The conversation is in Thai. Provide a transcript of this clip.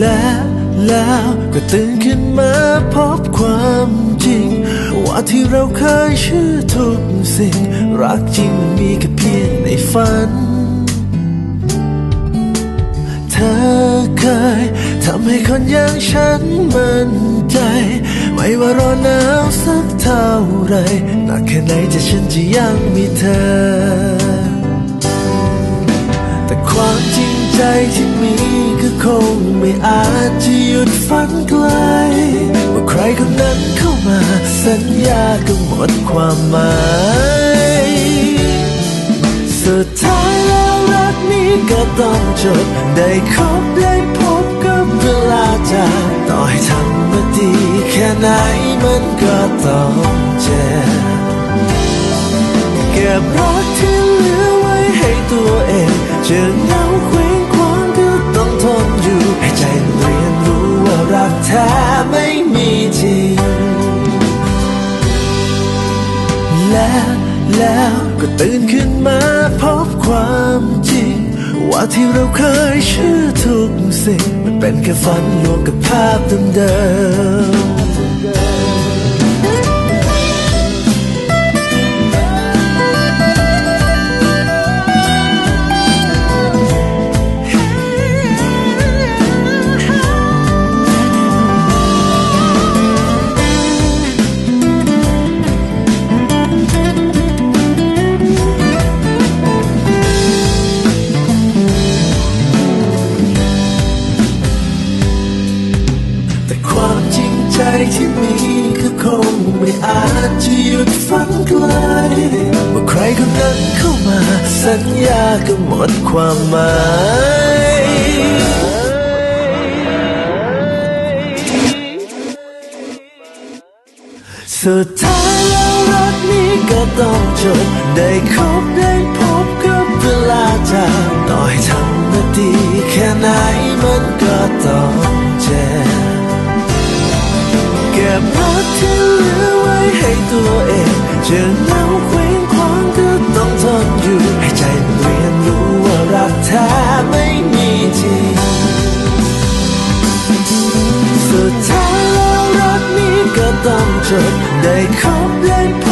แล้วแล้วก็ตื่นขึ้นมาพบความจริง ว่าที่เราเคยเชื่อทุกสิ่ง รักจริงมันมีแค่เพียงในฝัน เธอเคยทำให้คนอย่างฉันมั่นใจ ไม่ว่าร้อนหนาวสักเท่าไรหนักแค่ไหนจะฉันจะยังมีเธอ แต่ความจริง ใจที่มีก็คงไม่อาจจะหยุดฝันไกลว่าใครคนนั้นเข้ามา สัญญาก็หมดความหมาย สุดท้ายแล้วรักนี้ก็ต้องจบ ได้คบได้พบกับเวลาจากต่อให้ทำมาดีแค่ไหนมันก็ต้องเจ็บเก็บรักที่เหลือไว้ให้ตัวเองจะเหงาเคว้ง แล้วก็ตื่นขึ้นมาพบความจริง ว่าที่เราเคยเชื่อทุกสิ่ง มันเป็นแค่ฝันลวงกับภาพเดิม ที่มีก็คงไม่อาจจะหยุดฝันไกลว่าใครคนนั้นเข้ามา สัญญาก็หมดความหมายสุดท้ายแล้วรักนี้ก็ต้องจบ ได้คบได้พบกับเวลาจากต่อให้ทำมาดีแค่ไหนมันก็ต้อง จะเหงาเคว้งคว้างก็ต้องทนอยู่ ให้ใจเรียนรู้ว่ารักแท้ไม่มีจริงสุดท้ายแล้วรักนี้ก็ต้องจบได้คบได้